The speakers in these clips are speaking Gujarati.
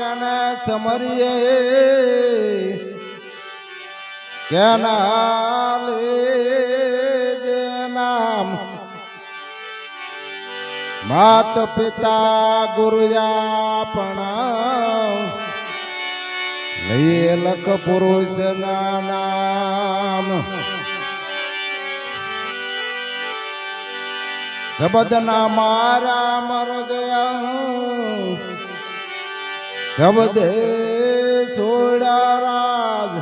કને સમરીએ કેના જે નામ. માત પિતા ગુરુયા પણ લઈએ લખ પુરુષ નામ. શબ્દ ના મારા મર ગયા હું. શબ્દે છોડ્યા રાજ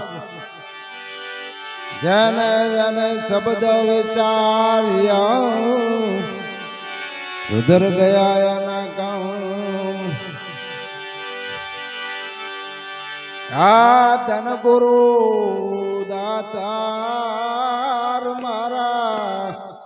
જન જન શબ્દ વિચાર્યા સુધર ગયા એના ગામ આ ધન ગુરુ દાતાર મારા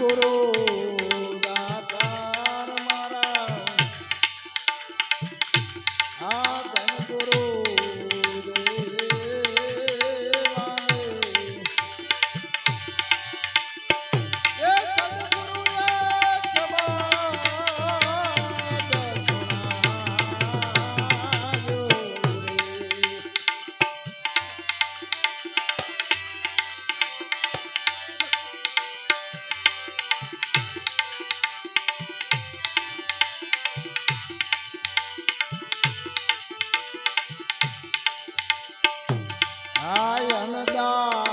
গুরু ગાયન દા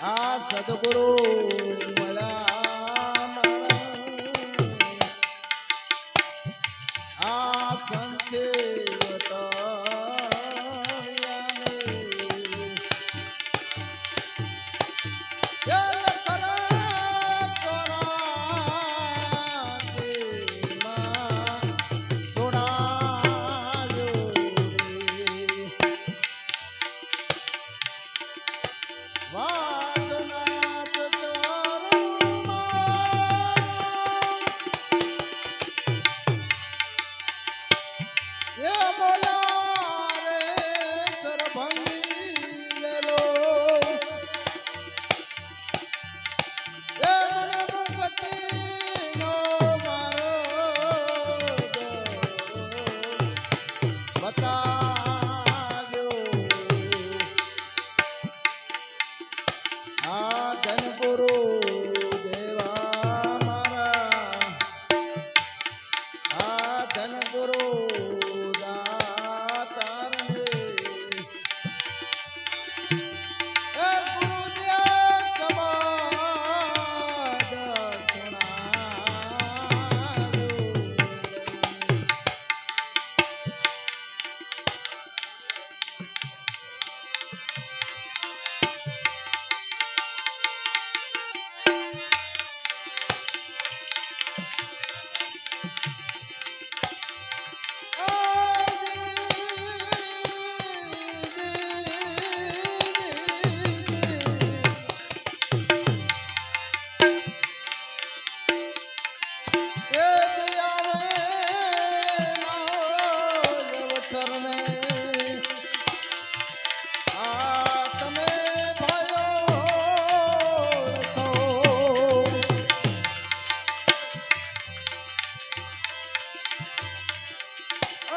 हा सद्गुरू मला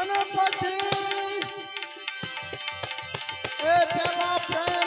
અને પછી એ પેલા પ્રેમને